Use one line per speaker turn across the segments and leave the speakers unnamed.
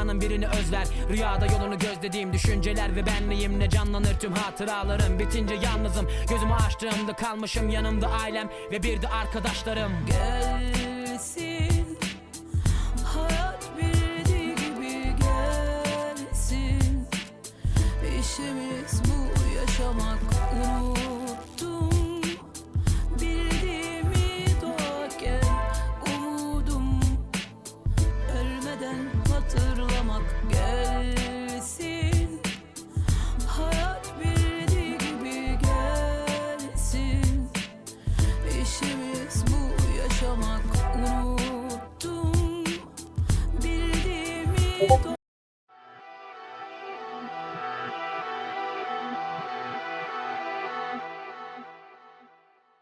anın birini özler. Rüyada yolunu gözlediğim düşünceler ve benliğimle canlanır tüm hatıralarım? Bitince yalnızım. Gözümü açtığımda kalmışım yanımda ailem ve bir de arkadaşlarım.
Gelsin Hayat bildiği gibi gelsin. İşimiz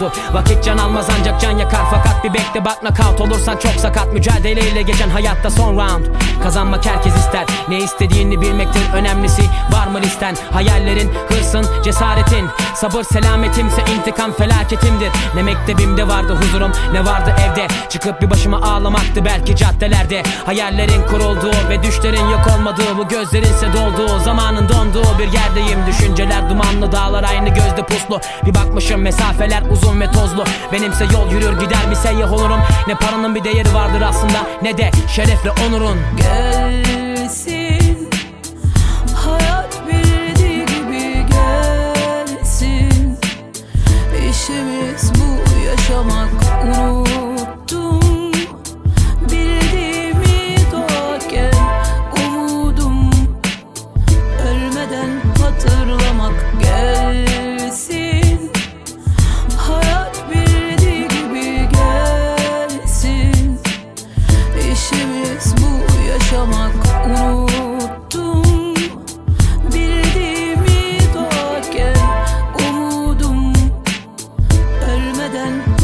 29'da doldu Vakit can almaz ancak can yakar. Fakat bir bekle bak knockout olursan çok sakat. Mücadeleyle geçen hayatta son round. Kazanmak herkes ister. Ne istediğini bilmektir önemlisi. Var mı listen? Hayallerin, hırsın, cesaretin. Sabır selametimse intikam felaketimdir. Ne mektebimde vardı huzurum ne vardı evde. Çıkıp bir başıma ağlamaktı belki caddelerde. Hayallerin kurulduğu ve düşlerin yok olmadığı Bu gözlerinse dolduğu zamanın donduğu bir yerdeyim. Düşünceler dumanlı dağlar aynı gözde puslu. Bir bakmışım mesafeler uzun ve tozlu. Benimse yol yürür gider bir seyyah olurum? Ne paranın bir değeri vardır aslında ne de şerefle onurun.
Gelsin garden.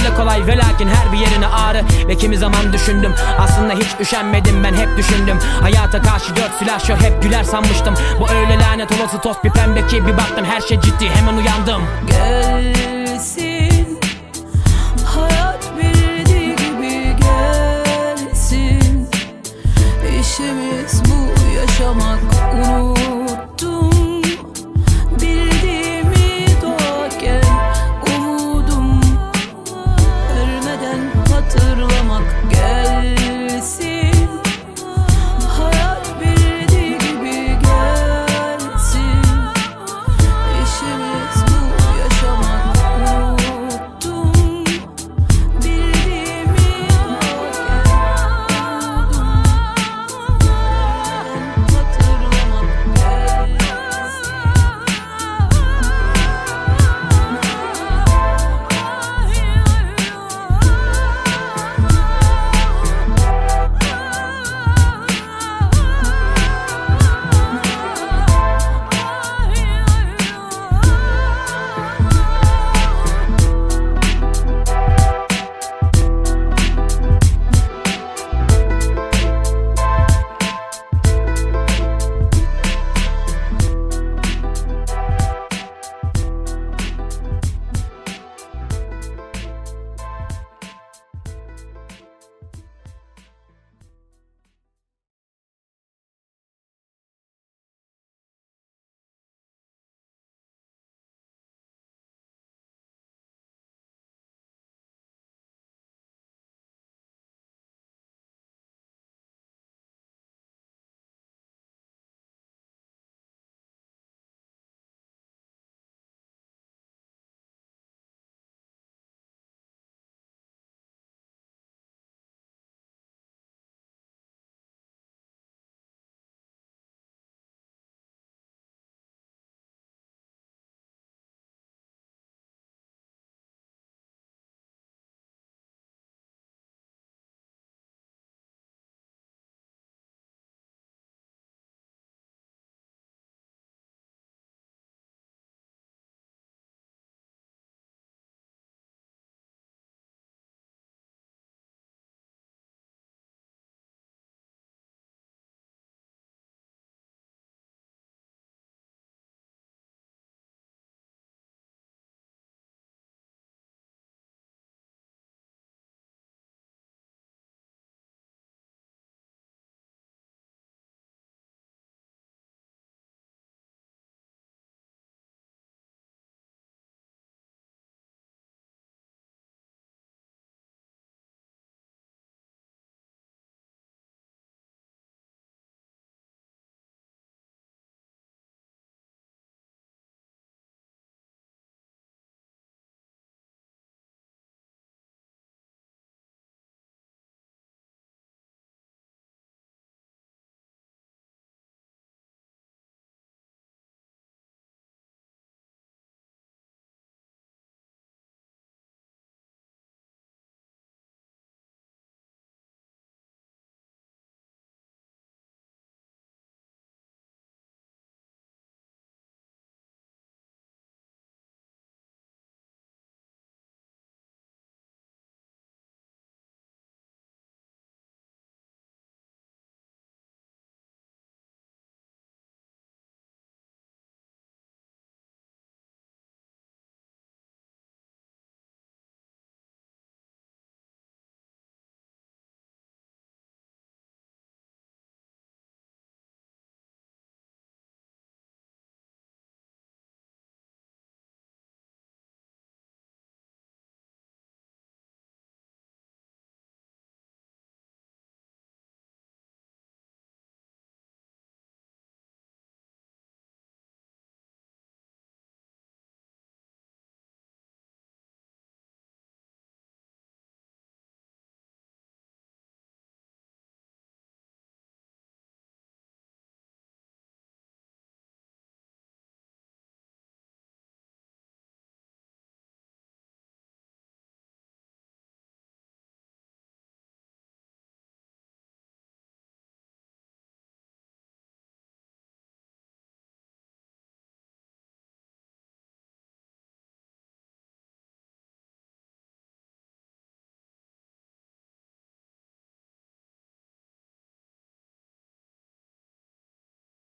dile kolay ve lakin her bir yerine ağrı. Ve kimi zaman düşündüm aslında hiç üşenmedim ben hep düşündüm. Hayata karşı dört silahşör hep güler sanmıştım. Bu öyle lanet olası toz bir pembe ki bir baktım her şey ciddi hemen uyandım.
Gelsin Hayat bildiği gibi gelsin. İşimiz bu yaşamak unuttum